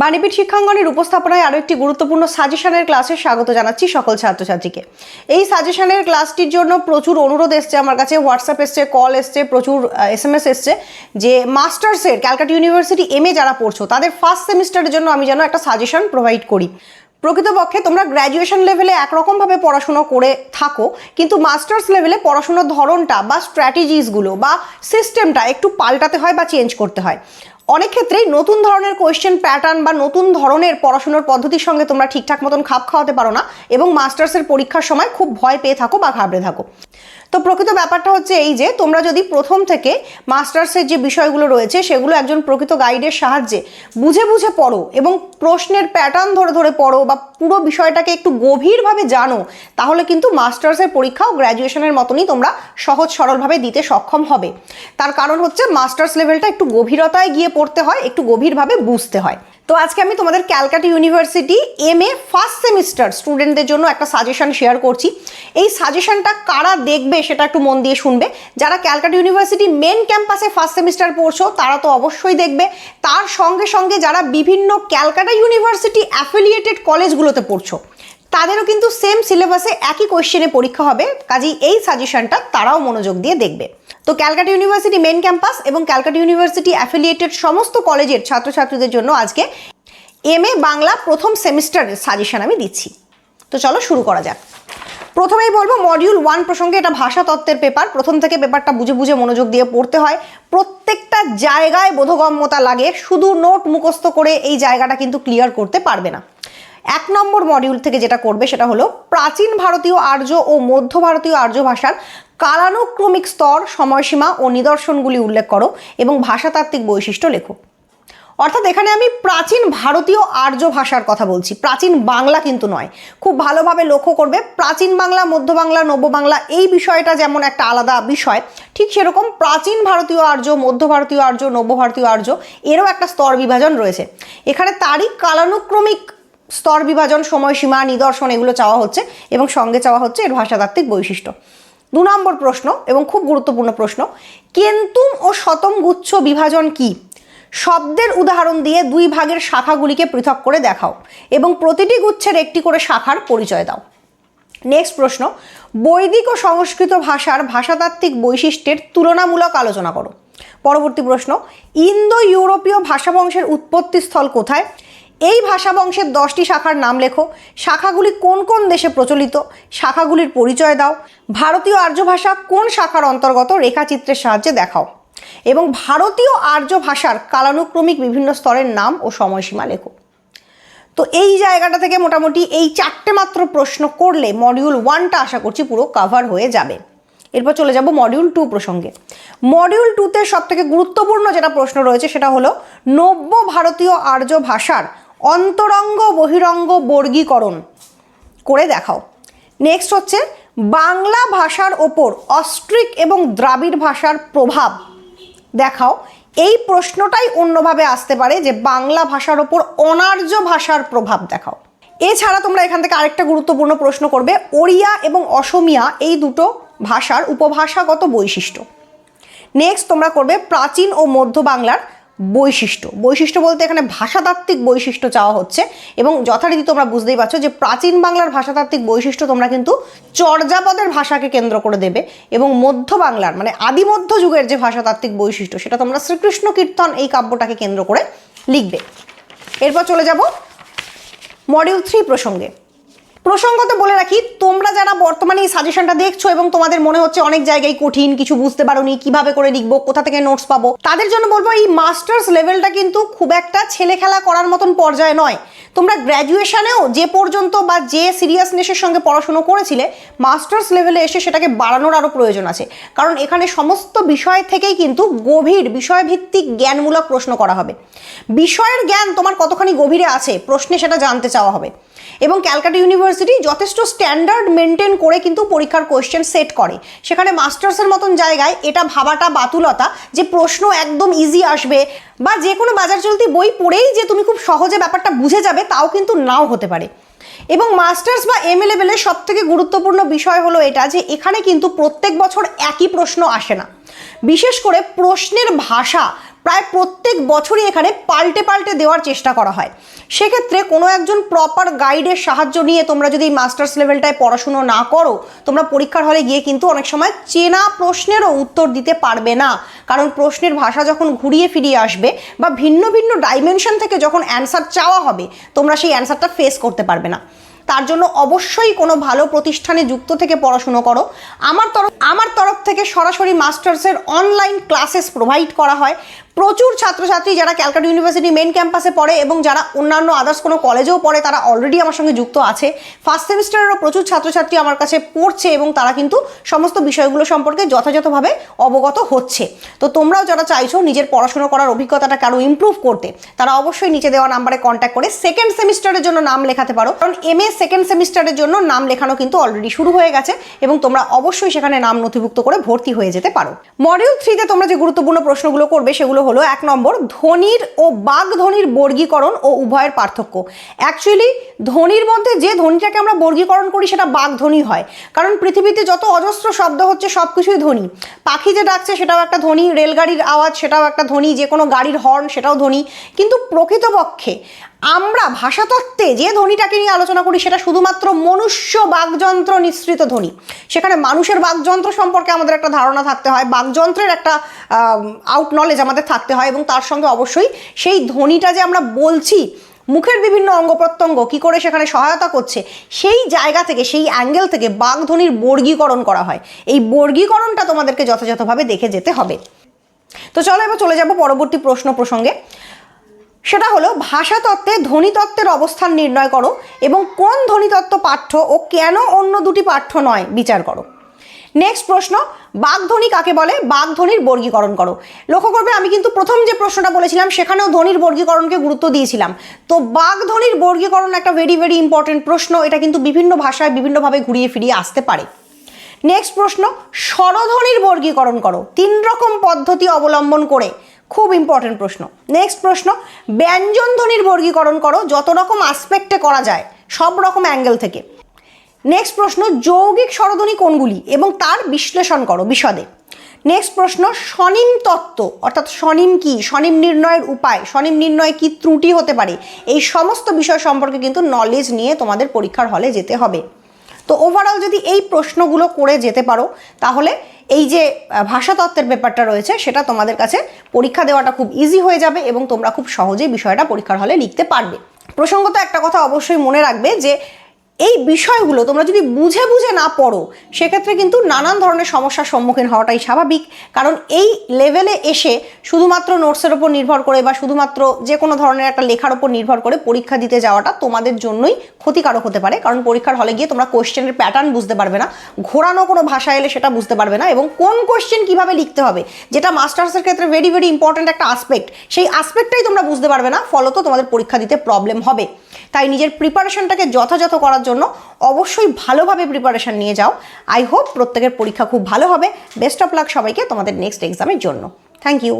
বাণীপীঠ শিক্ষাঙ্গনের উপস্থাপনায় আরও একটি গুরুত্বপূর্ণ সাজেশনের ক্লাসে স্বাগত জানাচ্ছি সকল ছাত্রছাত্রীকে। এই সাজেশনের ক্লাসটির জন্য প্রচুর অনুরোধ এসছে আমার কাছে, হোয়াটসঅ্যাপ এসছে, কল এসছে, প্রচুর এস এম এস এসছে যে মাস্টার্সের ক্যালকাটা ইউনিভার্সিটি এম এ যারা পড়ছো, তাদের ফার্স্ট সেমিস্টারের জন্য আমি যেন একটা সাজেশন প্রোভাইড করি। প্রকৃতপক্ষে তোমরা গ্র্যাজুয়েশন লেভেলে একরকমভাবে পড়াশুনো করে থাকো, কিন্তু মাস্টার্স লেভেলে পড়াশুনোর ধরনটা বা স্ট্র্যাটেজিসগুলো বা সিস্টেমটা একটু পাল্টাতে হয় বা চেঞ্জ করতে হয়। অনেক ক্ষেত্রেই নতুন ধরনের কোয়েশ্চেন প্যাটার্ন বা নতুন ধরনের পড়াশোনার পদ্ধতির সঙ্গে তোমরা ঠিকঠাক মতন খাপ খাওয়াতে পারো না এবং মাস্টার্সের পরীক্ষার সময় খুব ভয় পেয়ে থাকো বা ঘাবড়ে থাকো। তো প্রকৃত ব্যাপারটা হচ্ছে এই যে, তোমরা যদি প্রথম থেকে মাস্টার্সের যে বিষয়গুলো রয়েছে, সেগুলো একজন প্রকৃত গাইডের সাহায্যে বুঝে বুঝে পড়ো এবং প্রশ্নের প্যাটার্ন ধরে ধরে পড়ো বা পুরো বিষয়টাকে একটু গভীরভাবে জানো, তাহলে কিন্তু মাস্টার্সের পরীক্ষাও গ্র্যাজুয়েশনের মতনই তোমরা সহজ সরলভাবে দিতে সক্ষম হবে। তার কারণ হচ্ছে মাস্টার্স লেভেলটা একটু গভীরতায় গিয়ে পড়তে হয়, একটু গভীরভাবে বুঝতে হয়। তো আজকে আমি তোমাদের Calcutta university M A first semester স্টুডেন্টদের জন্য একটা সাজেশন শেয়ার করছি। এই সাজেশনটা কারা দেখবে সেটা একটু মন দিয়ে শুনবে। যারা ক্যালকাটা ইউনিভার্সিটি মেন ক্যাম্পাসে ফার্স্ট সেমিস্টার পড়ছো, তারা তো অবশ্যই দেখবে। তার সঙ্গে সঙ্গে যারা বিভিন্ন ক্যালকাটা ইউনিভার্সিটি অ্যাফিলিয়েটেড কলেজগুলোতে পড়ছো, তাদেরও কিন্তু সেম সিলেবাসে একই কোয়েশ্চেনে পরীক্ষা হবে। কাজেই এই সাজেশনটা তারাও মনোযোগ দিয়ে দেখবে। তো ক্যালকাটা ইউনিভার্সিটি মেন ক্যাম্পাস এবং ক্যালকাটা ইউনিভার্সিটি অ্যাফিলিয়েটেড সমস্ত কলেজের ছাত্রছাত্রীদের জন্য আজকে এম এ বাংলা প্রথম সেমিস্টারের সাজেশন আমি দিচ্ছি। তো চলো শুরু করা যাক। প্রথমেই বলব মডিউল ওয়ান প্রসঙ্গে এটা ভাষা তত্ত্বের পেপার প্রথম থেকে পেপারটা বুঝে বুঝে মনোযোগ দিয়ে পড়তে হয়। প্রত্যেকটা জায়গায় বোধগম্যতা লাগে, শুধু নোট মুখস্থ করে এই জায়গাটা কিন্তু ক্লিয়ার করতে পারবে না। এক নম্বর মডিউল থেকে যেটা করবে সেটা হলো, প্রাচীন ভারতীয় আর্য ও মধ্য ভারতীয় আর্য ভাষার কালানুক্রমিক স্তর, সময়সীমা ও নিদর্শনগুলি উল্লেখ করো এবং ভাষাতাত্ত্বিক বৈশিষ্ট্য লেখো। অর্থাৎ এখানে আমি প্রাচীন ভারতীয় আর্য ভাষার কথা বলছি। প্রাচীন বাংলা কিন্তু নয়। খুব ভালোভাবে লক্ষ্য করবে, প্রাচীন বাংলা, মধ্য বাংলা নব্য বাংলা এই বিষয়টা যেমন একটা আলাদা বিষয়, ঠিক সেরকম প্রাচীন ভারতীয় আর্য, মধ্য ভারতীয় আর্য নব্য ভারতীয় আর্য এরও একটা স্তর বিভাজন রয়েছে। এখানে তারই কালানুক্রমিক স্তর বিভাজন, সময়সীমা, নিদর্শন এগুলো চাওয়া হচ্ছে এবং সঙ্গে চাওয়া হচ্ছে এর ভাষাতাত্ত্বিক বৈশিষ্ট্য। দু নম্বর প্রশ্ন এবং খুব গুরুত্বপূর্ণ প্রশ্ন, কেন্তুম ও শতম গুচ্ছ বিভাজন কি? শব্দের উদাহরণ দিয়ে দুই ভাগের শাখাগুলিকে পৃথক করে দেখাও এবং প্রতিটি গুচ্ছের একটি করে শাখার পরিচয় দাও। নেক্সট প্রশ্ন, বৈদিক ও সংস্কৃত ভাষার ভাষাতাত্ত্বিক বৈশিষ্ট্যের তুলনামূলক আলোচনা করো। পরবর্তী প্রশ্ন ইন্দো ইউরোপীয় ভাষাবংশের উৎপত্তিস্থল কোথায়? এই ভাষা বংশের দশটি শাখার নাম লেখো। শাখাগুলি কোন কোন দেশে প্রচলিত? শাখাগুলির পরিচয় দাও। ভারতীয় আর্য ভাষা কোন শাখার অন্তর্গত? রেখাচিত্রের সাহায্যে দেখাও। এবং ভারতীয় আর্য ভাষার কালানুক্রমিক বিভিন্ন স্তরের নাম ও সময়সীমা লেখো। তো এই জায়গাটা থেকে মোটামুটি এই চারটে মাত্র প্রশ্ন করলে মডিউল ওয়ানটা আশা করছি পুরো কাভার হয়ে যাবে। এরপর চলে যাব মডিউল টু প্রসঙ্গে। মডিউল টুতে সব থেকে গুরুত্বপূর্ণ যেটা প্রশ্ন রয়েছে সেটা হলো, নব্য ভারতীয় আর্য ভাষার অন্তরঙ্গ বহিরঙ্গ বর্গীকরণ করে দেখাও। নেক্সট হচ্ছে, বাংলা ভাষার ওপর অস্ট্রিক এবং দ্রাবিড় ভাষার প্রভাব দেখাও। এই প্রশ্নটাই অন্যভাবে আসতে পারে যে বাংলা ভাষার ওপর অনার্য ভাষার প্রভাব দেখাও। এছাড়া তোমরা এখান থেকে আরেকটা গুরুত্বপূর্ণ প্রশ্ন করবে, ওড়িয়া এবং অসমিয়া এই দুটো ভাষার উপভাষাগত বৈশিষ্ট্য। নেক্সট তোমরা করবে প্রাচীন ও মধ্য বাংলার বৈশিষ্ট্য। বৈশিষ্ট্য বলতে এখানে ভাষাতাত্ত্বিক বৈশিষ্ট্য চাওয়া হচ্ছে এবং যথারীতি তোমরা বুঝতেই পারছ যে প্রাচীন বাংলার ভাষাতাত্ত্বিক বৈশিষ্ট্য তোমরা কিন্তু চর্যাপদের ভাষাকে কেন্দ্র করে দেবে এবং মধ্য বাংলার মানে আদি মধ্য যুগের যে ভাষাতাত্ত্বিক বৈশিষ্ট্য সেটা তোমরা শ্রীকৃষ্ণ কীর্তন এই কাব্যটাকে কেন্দ্র করে লিখবে। এরপর চলে যাব মডিউল থ্রি প্রসঙ্গে। প্রসঙ্গত বলে রাখি, তোমরা যারা বর্তমানে এই সাজেশনটা দেখছ এবং তোমাদের মনে হচ্ছে অনেক জায়গায় কঠিন, কিছু বুঝতে পারোনি, কীভাবে করে লিখব, কোথা থেকে নোটস পাবো, তাদের জন্য বলব এই মাস্টার্স লেভেলটা কিন্তু খুব একটা ছেলে খেলা করার মতন পর্যায়ে নয়। তোমরা গ্র্যাজুয়েশনেও যে পর্যন্ত বা যে সিরিয়াসনেসের সঙ্গে পড়াশুনো করেছিলে মাস্টার্স লেভেলে এসে সেটাকে বাড়ানোর আরও প্রয়োজন আছে। কারণ এখানে সমস্ত বিষয় থেকেই কিন্তু গভীর বিষয়ভিত্তিক জ্ঞানমূলক প্রশ্ন করা হবে। বিষয়ের জ্ঞান তোমার কতখানি গভীরে আছে, প্রশ্নে সেটা জানতে চাওয়া হবে। এবং ক্যালকাটা ইউনিভার্সিটি যথেষ্ট স্ট্যান্ডার্ড মেনটেন করে কিন্তু পরীক্ষার কোয়েশ্চেন সেট করে। সেখানে মাস্টার্সের মতন জায়গায় এটা ভাবাটা বাতুলতা যে প্রশ্ন একদম ইজি আসবে বা যে কোনো বাজার চলতি বই পড়েই যে তুমি খুব সহজে ব্যাপারটা বুঝে যাবে তাও কিন্তু নাও হতে পারে। এবং মাস্টার্স বা এম এ লেভেলের সব থেকে গুরুত্বপূর্ণ বিষয় হলো এটা যে এখানে কিন্তু প্রত্যেক বছর একই প্রশ্ন আসে না। বিশেষ করে প্রশ্নের ভাষা প্রায় প্রত্যেক বছরই এখানে পাল্টে পাল্টে দেওয়ার চেষ্টা করা হয়। সেক্ষেত্রে কোনো একজন প্রপার গাইডের সাহায্য নিয়ে তোমরা যদি মাস্টার্স লেভেলটায় পড়াশুনো না করো, তোমরা পরীক্ষার হলে গিয়ে কিন্তু অনেক সময় চেনা প্রশ্নেরও উত্তর দিতে পারবে না। কারণ প্রশ্নের ভাষা যখন ঘুরিয়ে ফিরিয়ে আসবে বা ভিন্ন ভিন্ন ডাইমেনশন থেকে যখন অ্যান্সার চাওয়া হবে, তোমরা সেই অ্যান্সারটা ফেস করতে পারবে না। তার জন্য অবশ্যই কোনো ভালো প্রতিষ্ঠানে যুক্ত থেকে পড়াশুনো করো। আমার তরফ আমার তরফ থেকে সরাসরি মাস্টার্সের অনলাইন ক্লাসেস প্রোভাইড করা হয়। প্রচুর ছাত্রছাত্রী যারা ক্যালকাটা ইউনিভার্সিটি মেন ক্যাম্পাসে পড়ে এবং যারা অন্যান্য আদার্স কোনো কলেজেও পড়ে, তারা অলরেডি আমার সঙ্গে যুক্ত আছে। ফার্স্ট সেমিস্টারেরও প্রচুর ছাত্রছাত্রী আমার কাছে পড়ছে এবং তারা কিন্তু সমস্ত বিষয়গুলো সম্পর্কে যথাযথভাবে অবগত হচ্ছে। তো তোমরাও যারা চাইছো নিজের পড়াশোনা করার অভিজ্ঞতাটাকে আরও ইম্প্রুভ করতে, তারা অবশ্যই নিচে দেওয়া নাম্বারে কন্ট্যাক্ট করে সেকেন্ড সেমিস্টারের জন্য নাম লেখাতে পারো। কারণ এম এ সেকেন্ড সেমিস্টারের জন্য নাম লেখানো কিন্তু অলরেডি শুরু হয়ে গেছে এবং তোমরা অবশ্যই সেখানে নাম নথিভুক্ত করে ভর্তি হয়ে যেতে পারো। মডিউল থ্রিতে তোমরা যে গুরুত্বপূর্ণ প্রশ্নগুলো করবে, সেগুলো হলো এক নম্বর, ধনির ও বাঘ ধনির বর্গীকরণ ও উভয়ের পার্থক্য। অ্যাকচুয়ালি ধনির মধ্যে যে ধ্বনিটাকে আমরা বর্গীকরণ করি সেটা বাঘ ধ্বনি হয়। কারণ পৃথিবীতে যত অজস্র শব্দ হচ্ছে সব কিছুই ধ্বনি পাখি যে ডাকছে সেটাও একটা ধ্বনি রেলগাড়ির আওয়াজ সেটাও একটা ধ্বনি যে কোনো গাড়ির হর্ন সেটাও ধ্বনি কিন্তু প্রকৃতপক্ষে আমরা ভাষাতত্ত্বে যে ধ্বনিটাকে নিয়ে আলোচনা করি সেটা শুধুমাত্র মনুষ্য বাকযন্ত্র নিঃসৃত ধ্বনি সেখানে মানুষের বাকযন্ত্র সম্পর্কে আমাদের একটা ধারণা থাকতে হয়। বাকযন্ত্রের একটা আউট নলেজ আমাদের থাকতে হয় এবং তার সঙ্গে অবশ্যই সেই ধ্বনিটা যে আমরা বলছি, মুখের বিভিন্ন অঙ্গ প্রত্যঙ্গ কী করে সেখানে সহায়তা করছে, সেই জায়গা থেকে, সেই অ্যাঙ্গেল থেকে বাগধ্বনির বর্গীকরণ করা হয়। এই বর্গীকরণটা তোমাদেরকে যথাযথভাবে দেখে যেতে হবে। তো চলো এবার চলে যাব পরবর্তী প্রশ্ন প্রসঙ্গে। সেটা হলো, ভাষাতত্ত্বে ধ্বনিতত্ত্বের অবস্থান নির্ণয় করো এবং কোন ধ্বনিতত্ত্ব পাঠ্য ও কেন অন্য দুটি পাঠ্য নয়, বিচার করো। নেক্সট প্রশ্ন, বাগধ্বনি কাকে বলে? বাগধ্বনির বর্গীকরণ করো। লক্ষ্য করবে, আমি কিন্তু প্রথম যে প্রশ্নটা বলেছিলাম, সেখানেও ধ্বনির বর্গীকরণকে গুরুত্ব দিয়েছিলাম। তো বাগধ্বনির বর্গীকরণ একটা ভেরি ভেরি ইম্পর্টেন্ট প্রশ্ন, এটা কিন্তু বিভিন্ন ভাষায় বিভিন্নভাবে ঘুরিয়ে ফিরিয়ে আসতে পারে। নেক্সট প্রশ্ন, স্বরধ্বনির বর্গীকরণ করো। তিন রকম পদ্ধতি অবলম্বন করে। খুব ইম্পর্টেন্ট প্রশ্ন। নেক্সট প্রশ্ন ব্যঞ্জন ধ্বনির বর্গীকরণ করো। যত রকম আসপেক্টে করা যায়, সব রকম অ্যাঙ্গেল থেকে। নেক্সট প্রশ্ন, যৌগিক স্বরধ্বনি কোনগুলি? এবং তার বিশ্লেষণ করো বিশদে। নেক্সট প্রশ্ন, স্বনিম তত্ত্ব, অর্থাৎ স্বনিম কি? স্বনিম নির্ণয়ের উপায়, স্বনিম নির্ণয়ে কি ত্রুটি হতে পারে? এই সমস্ত বিষয় সম্পর্কে কিন্তু নলেজ নিয়ে তোমাদের পরীক্ষার হলে যেতে হবে। তো ওভারঅল যদি এই প্রশ্নগুলো করে যেতে পারো, তাহলে এই যে ভাষাতত্ত্বের ব্যাপারটা রয়েছে, সেটা তোমাদের কাছে পরীক্ষা দেওয়াটা খুব ইজি হয়ে যাবে এবং তোমরা খুব সহজেই বিষয়টা পরীক্ষার হলে লিখতে পারবে। প্রসঙ্গত একটা কথা অবশ্যই মনে রাখবে যে এই বিষয়গুলো তোমরা যদি বুঝে বুঝে না পড়ো, সেক্ষেত্রে কিন্তু নানান ধরনের সমস্যার সম্মুখীন হওয়াটাই স্বাভাবিক। কারণ এই লেভেলে এসে শুধুমাত্র নোটসের ওপর নির্ভর করে বা শুধুমাত্র যে কোনো ধরনের একটা লেখার ওপর নির্ভর করে পরীক্ষা দিতে যাওয়াটা তোমাদের জন্যই ক্ষতিকারক হতে পারে। কারণ পরীক্ষার হলে গিয়ে তোমরা কোশ্চেনের প্যাটার্ন বুঝতে পারবে না, ঘোরানো কোনো ভাষা এলে সেটা বুঝতে পারবে না এবং কোন কোয়েশ্চেন কীভাবে লিখতে হবে, যেটা মাস্টার্সের ক্ষেত্রে ভেরি ভেরি ইম্পর্ট্যান্ট একটা আসপেক্ট সেই আসপেক্টটাই তোমরা বুঝতে পারবে না, ফলত তোমাদের পরীক্ষা দিতে প্রবলেম হবে। তাই নিজের প্রিপারেশনটাকে যথাযথ করার জন্য অবশ্যই ভালোভাবে প্রিপারেশন নিয়ে যাও। আই হোপ প্রত্যেকের পরীক্ষা খুব ভালো হবে। বেস্ট অফ লাক সবাইকে তোমাদের নেক্সট এক্সামের জন্য। Thank you